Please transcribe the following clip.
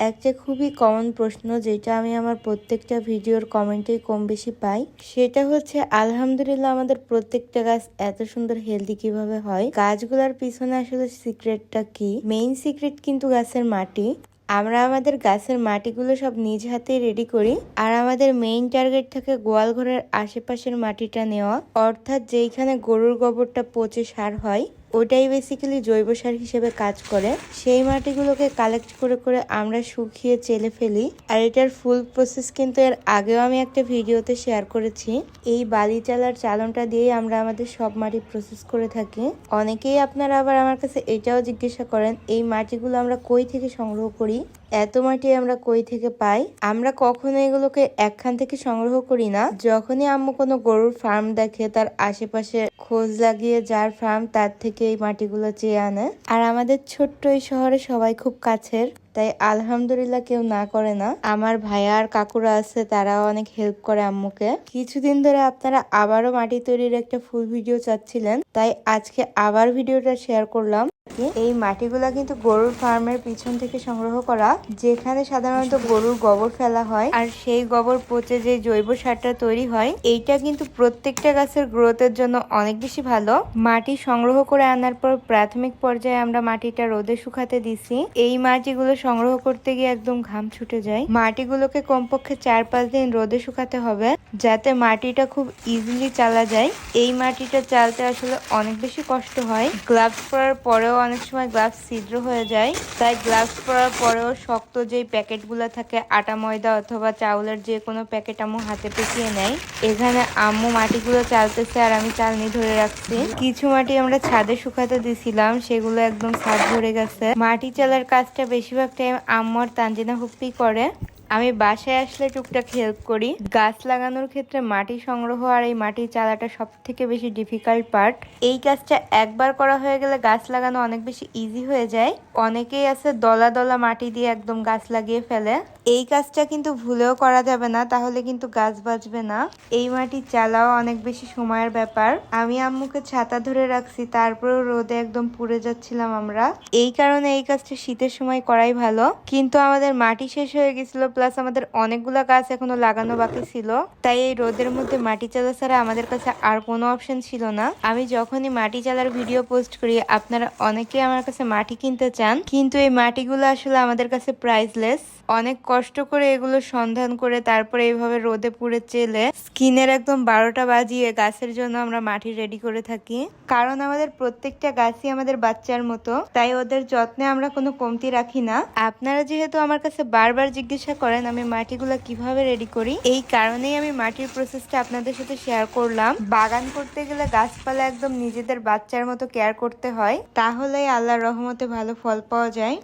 একটা খুবই কমন প্রশ্ন যেটা আমি আমার প্রত্যেকটা ভিডিওর কমেন্টেই কম বেশি পাই। সেটা হচ্ছে, আলহামদুলিল্লাহ আমাদের প্রত্যেকটা গাছ এত সুন্দর হেলদি কীভাবে হয়? গাছগুলোর পিছনে আসলে সিক্রেটটা কি? মেইন সিক্রেট কিন্তু গাছের মাটি। আমরা আমাদের গাছের মাটিগুলো সব নিজ হাতে রেডি করি। আর আমাদের মেইন টার্গেট থাকে গোয়াল ঘরের আশেপাশের মাটিটা নেওয়া। অর্থাৎ যেইখানে গরুর গোবরটা পচে সার হয়, ওটাই বেসিক্যালি জৈব সার হিসেবে কাজ করে। সেই মাটিগুলোকে কালেক্ট করে করে আমরা শুকিয়ে চেলে ফেলি। আর এটার ফুল প্রসেস কিন্তু এর আগেও আমি একটা ভিডিওতে শেয়ার করেছি। এই বালি চালার চালনটা দিয়েই আমরা আমাদের সব মাটি প্রসেস করে থাকি। অনেকেই আপনারা আবার আমার কাছে এটাও জিজ্ঞাসা করেন, এই মাটিগুলো আমরা কই থেকে সংগ্রহ করি? এত মাটি আমরা কই থেকে পাই? আমরা কখনো এগুলোকে একখান থেকে সংগ্রহ করি না। যখনই আম্মু কোনো গরুর ফার্ম দেখে, তার আশেপাশে খোঁজ লাগিয়ে যার ফার্ম, তার থেকে এই মাটিগুলো চেয়ে আনে। আর আমাদের ছোট্ট এই শহরে সবাই খুব কাছের, তাই আলহামদুলিল্লাহ কেউ না করে না। আমার ভাইয়া আর কাকুরা আছে, তারাও অনেক হেল্প করে আম্মুকে। কিছুদিন ধরে আপনারা আবারও মাটি তৈরির একটা ফুল ভিডিও চাচ্ছিলেন, তাই আজকে আবার ভিডিওটা শেয়ার করলাম। এই মাটিগুলা কিন্তু গরুর ফার্মের পিছন থেকে সংগ্রহ করা, যেখানে সাধারণত গরুর গোবর ফেলা হয়। আর সেই গোবর পচে যে জৈব সারটা তৈরি হয়, এইটা কিন্তু প্রত্যেকটা গাছের গ্রোথের জন্য অনেক বেশি ভালো। মাটি সংগ্রহ করে আনার পর প্রাথমিক পর্যায়ে আমরা মাটিটা রোদে শুকাতে দিছি। এই মাটিগুলো সংগ্রহ করতে গিয়ে একদম ঘাম ছুটে যায়। মাটিগুলোকে কমপক্ষে চার পাঁচ দিন রোদে শুকাতে হবে, যাতে মাটিটা খুব ইজিলি চালা যায়। এই মাটিটা চালতে আসলে অনেক বেশি কষ্ট হয়। গ্লাভস পরার পরেও অনেক সময় গ্লাভস ছিদ্র হয়ে যায়। তাই গ্লাভস পরার পরেও শক্ত যেই প্যাকেটগুলো থাকে, আটা, ময়দা অথবা চাউলের যে কোনো প্যাকেট আম্মু হাতে পেঁচিয়ে নেয়। এখানে আম্মু মাটিগুলো চালতেছে আর আমি চালনি ধরে রাখছি। কিছু মাটি আমরা ছাদে শুকাতে দিছিলাম, সেগুলো একদম ছাদ ধরে গেছে। মাটি চালার কাজটা বেশিরভাগ টাইম আম্মু আর তানজিনা হুপ্পি করে। আমি বাসায় আসলে টুকটাক হেল্প করি। গাছ লাগানোর ক্ষেত্রে মাটি সংগ্রহ আর এই মাটি চালাটা সব থেকে বেশি ডিফিকাল্ট পার্ট এই কাজটা একবার করা হয়ে গেলে গাছ লাগানো অনেক বেশি ইজি হয়ে যায়। অনেকেই আছে দলা দলা মাটি দিয়ে একদম গাছ লাগিয়ে ফেলে। এই কাজটা কিন্তু ভুলেও করা যাবে না, তাহলে কিন্তু গাছ বাঁচবে না। এই মাটি চালাও অনেক বেশি সময়ের ব্যাপার। আমি আম্মুকে ছাতা ধরে রাখছি, তারপরেও রোদে একদম পুড়ে যাচ্ছিলাম আমরা। এই কারণে এই কাজটা শীতের সময় করাই ভালো। কিন্তু আমাদের মাটি শেষ হয়ে গেছিল প্লাস আমাদের অনেকগুলো গাছ এখনও লাগানো বাকি ছিল। তাই এই রোদের মধ্যে মাটি চালা ছাড়া আমাদের কাছে আর কোনো অপশন ছিল না। আমি যখনই মাটি চালার ভিডিও পোস্ট করি, আপনারা অনেকে আমার কাছে মাটি কিনতে চান। কিন্তু এই মাটিগুলো আসলে আমাদের কাছে প্রাইসলেস অনেক কষ্ট করে এগুলো সন্ধান করে তারপরে এইভাবে রোদে পুড়ে চেলে স্কিনের একদম বারোটা বাজিয়ে গাছের জন্য আমরা মাটি রেডি করে থাকি। কারণ আমাদের প্রত্যেকটা গাছই আমাদের বাচ্চার মতো, তাই ওদের যত্নে আমরা কোনো কমতি রাখি না। আপনারা যেহেতু আমার কাছে বারবার জিজ্ঞাসা করেন আমি মাটিগুলো কীভাবে রেডি করি, এই কারণেই আমি মাটির প্রসেসটা আপনাদের সাথে শেয়ার করলাম। বাগান করতে গেলে গাছপালা একদম নিজেদের বাচ্চার মতো কেয়ার করতে হয়, তাহলেই আল্লাহর রহমতে ভালো ফল পাওয়া যায়।